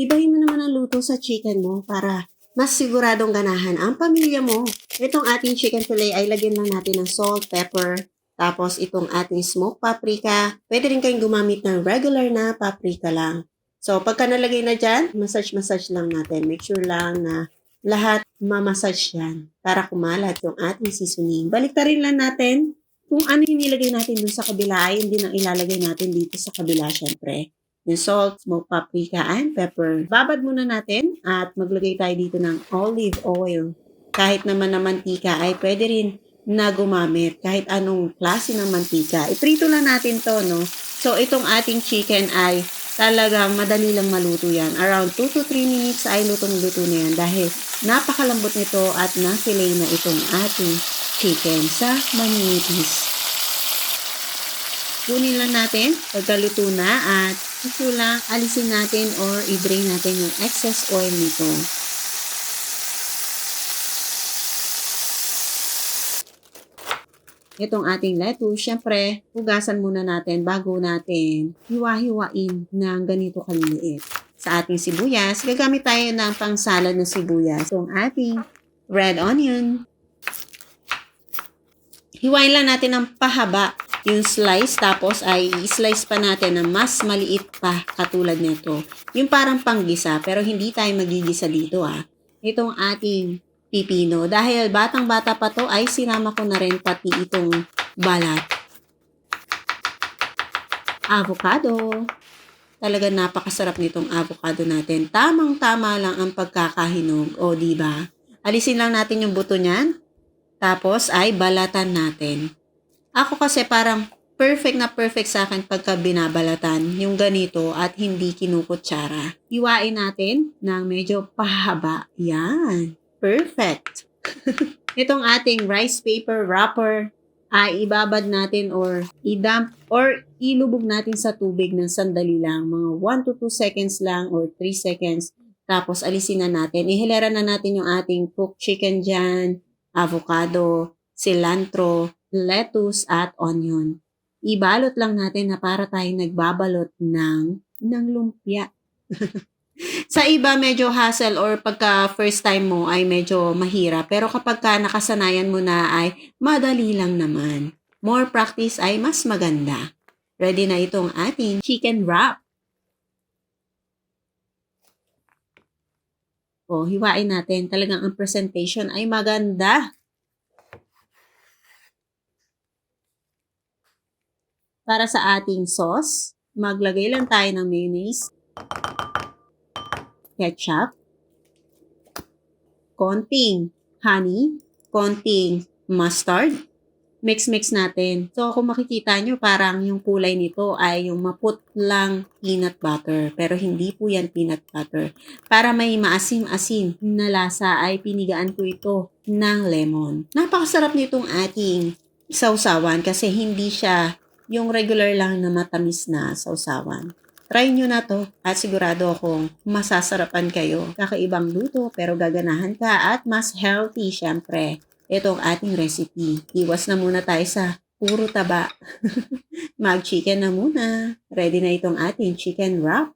ibahin mo naman ang luto sa chicken mo para mas siguradong ganahan ang pamilya mo. Itong ating chicken fillet ay lagyan lang natin ng salt, pepper, tapos itong ating smoked paprika. Pwede rin kayong gumamit ng regular na paprika lang. So, pagka nalagay na dyan, massage-massage lang natin. Make sure lang na lahat mamassage yan para kumalat yung ating seasoning. Baliktarin lang natin kung ano yung nilagay natin dun sa kabila ay hindi nang ilalagay natin dito sa kabila syempre. Yung salt, smoked paprika, and pepper. Babad muna natin at maglagay tayo dito ng olive oil. Kahit naman na mantika ay pwede rin na gumamit kahit anong klase ng mantika. Iprito lang natin to, no? So, itong ating chicken ay talagang madali lang maluto yan. Around 2 to 3 minutes ay lutong-luto na yan dahil napakalambot nito at na-fillet na itong ating chicken sa maninipis. Kunin lang natin pagkaluto na at ito lang alisin natin or i-drain natin yung excess oil nito. Itong ating lettuce, syempre, hugasan muna natin bago natin hiwa-hiwain ng ganito kaliliit. Sa ating sibuyas, gagamit tayo ng pang-salad na sibuyas. Itong ating red onion. Hiwain lang natin ng pahaba yung slice tapos ay i-slice pa natin na mas maliit pa katulad nito. Yung parang panggisa pero hindi tayo magigisa dito ah. Itong ating pipino. Dahil batang-bata pa to ay sinama ko na rin pati itong balat. Avocado. Talaga napakasarap nitong avocado natin. Tamang-tama lang ang pagkakahinog. O, di ba? Alisin lang natin yung buto niyan. Tapos ay balatan natin. Ako kasi parang perfect na perfect sa akin pagka binabalatan yung ganito at hindi kinukutsara. Iwain natin ng medyo pahaba. Yan. Perfect. Itong ating rice paper wrapper ay ibabad natin or idump or ilubog natin sa tubig ng sandali lang. Mga 1 to 2 seconds lang or 3 seconds. Tapos alisin na natin. Ihilera na natin yung ating cooked chicken dyan, avocado, cilantro, lettuce at onion. Ibalot lang natin na para tayong nagbabalot ng, ng lumpia. Sa iba, medyo hassle or pagka first time mo ay medyo mahirap. Pero kapag ka nakasanayan mo na ay madali lang naman. More practice ay mas maganda. Ready na itong ating chicken wrap. O, hiwain natin. Talagang ang presentation ay maganda. Para sa ating sauce, maglagay lang tayo ng mayonnaise ketchup, konting honey, konting mustard. Mix-mix natin. So, kung makikita nyo, parang yung kulay nito ay yung maputlang peanut butter. Pero hindi po yan peanut butter. Para may maasim-asim na lasa ay pinigaan ko ito ng lemon. Napakasarap nitong ating sausawan kasi hindi siya yung regular lang na matamis na sausawan. Try nyo na to at sigurado akong masasarapan kayo. Kakaibang luto pero gaganahan ka at mas healthy syempre. Ito ang ating recipe. Iwas na muna tayo sa puro taba. Mag-chicken na muna. Ready na itong ating chicken wrap.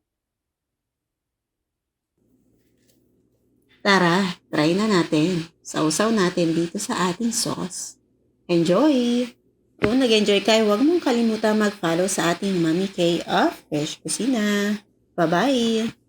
Tara, try na natin. Sausaw natin dito sa ating sauce. Enjoy! Kung nag-enjoy kayo, huwag mong kalimutan mag-follow sa ating Mami K of Fresh Kusina. Bye-bye!